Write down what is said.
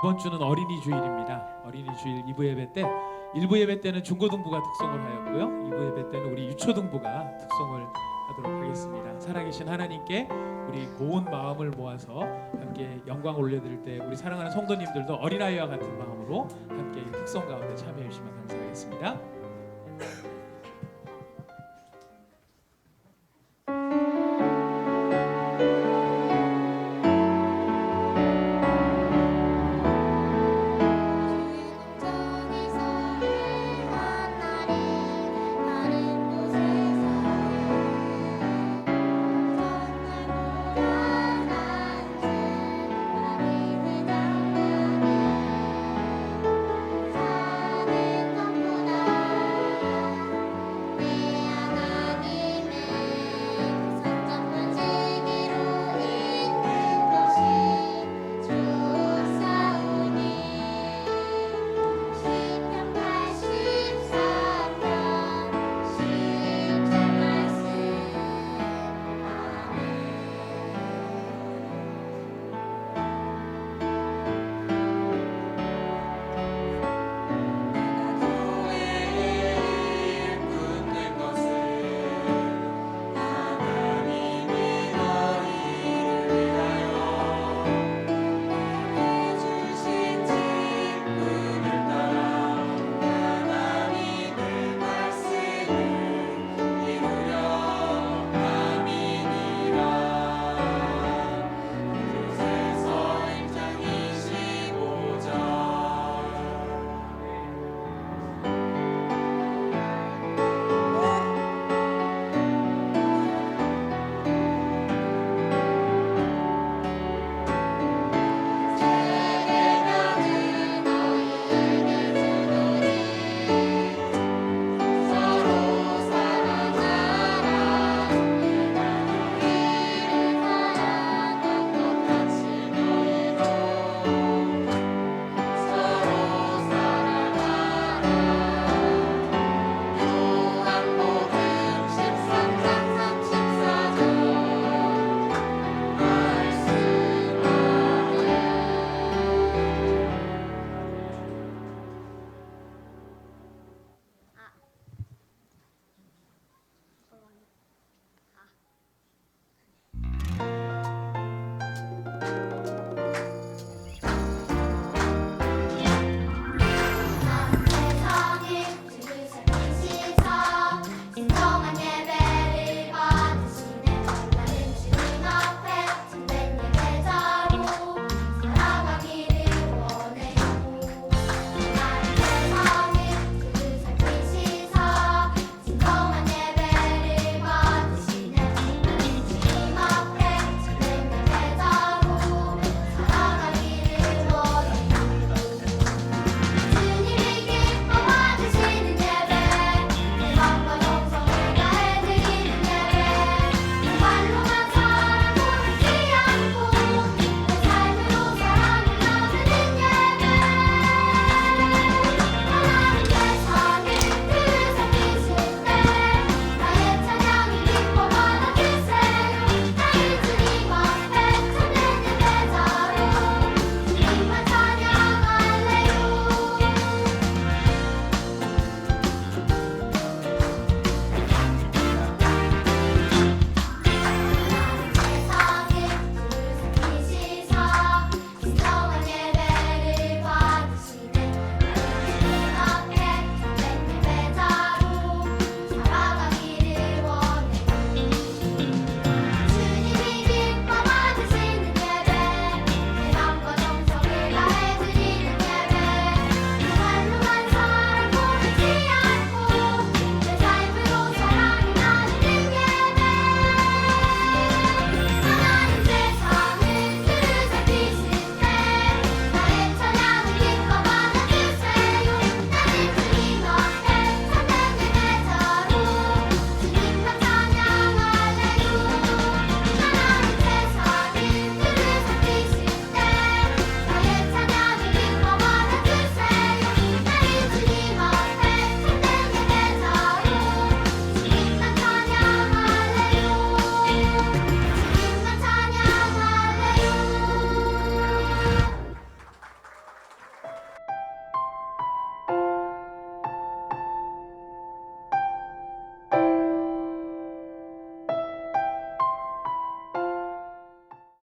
이번 주는 어린이 주일입니다. 어린이 주일 2부 예배 때 1부 예배 때는 중고등부가 특송을 하였고요. 2부 예배 때는 우리 유초등부가 특송을 하도록 하겠습니다. 살아계신 하나님께 우리 고운 마음을 모아서 함께 영광 올려드릴 때 우리 사랑하는 성도님들도 어린아이와 같은 마음으로 함께 특송 가운데 참여해 주시면 감사하겠습니다.